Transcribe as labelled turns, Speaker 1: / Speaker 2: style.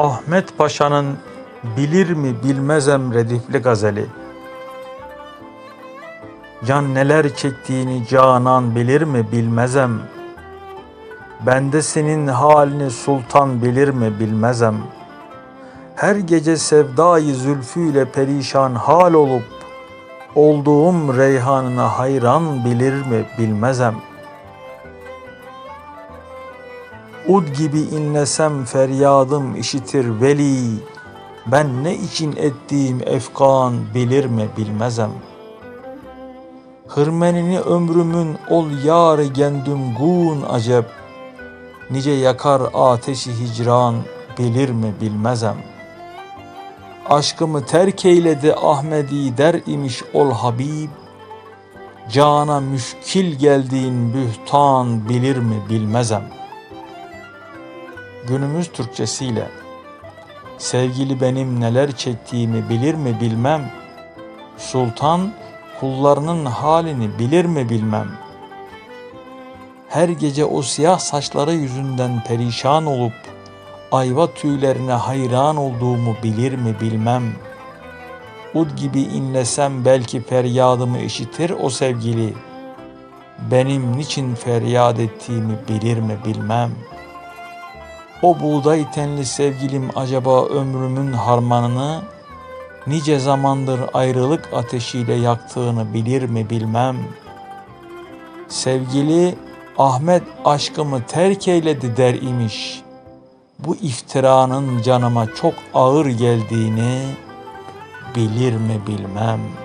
Speaker 1: Ahmet Paşa'nın bilir mi bilmezem redifli gazeli. Can neler çektiğini canan bilir mi bilmezem. Ben de senin halini sultan bilir mi bilmezem. Her gece sevdayı zülfüyle perişan hal olup, olduğum reyhanına hayran bilir mi bilmezem. Ud gibi inlesem feryadım işitir veli, ben ne için ettiğim efkan bilir mi bilmezem. Hırmenini ömrümün ol yar gendüm gun acep, nice yakar ateşi hicran bilir mi bilmezem. Aşkımı terk eyledi Ahmedi der imiş ol Habib, cana müşkil geldiğin bühtan bilir mi bilmezem. Günümüz Türkçesiyle Sevgili benim neler çektiğimi bilir mi bilmem. Sultan kullarının halini bilir mi bilmem. Her gece o siyah saçları yüzünden perişan olup ayva tüylerine hayran olduğumu bilir mi bilmem. Ud gibi inlesem belki feryadımı işitir o sevgili. Benim niçin feryat ettiğimi bilir mi bilmem.'' O buğday tenli sevgilim acaba ömrümün harmanını nice zamandır ayrılık ateşiyle yaktığını bilir mi bilmem. Sevgili Ahmet aşkımı terk eyledi der imiş. Bu iftiranın canıma çok ağır geldiğini bilir mi bilmem.''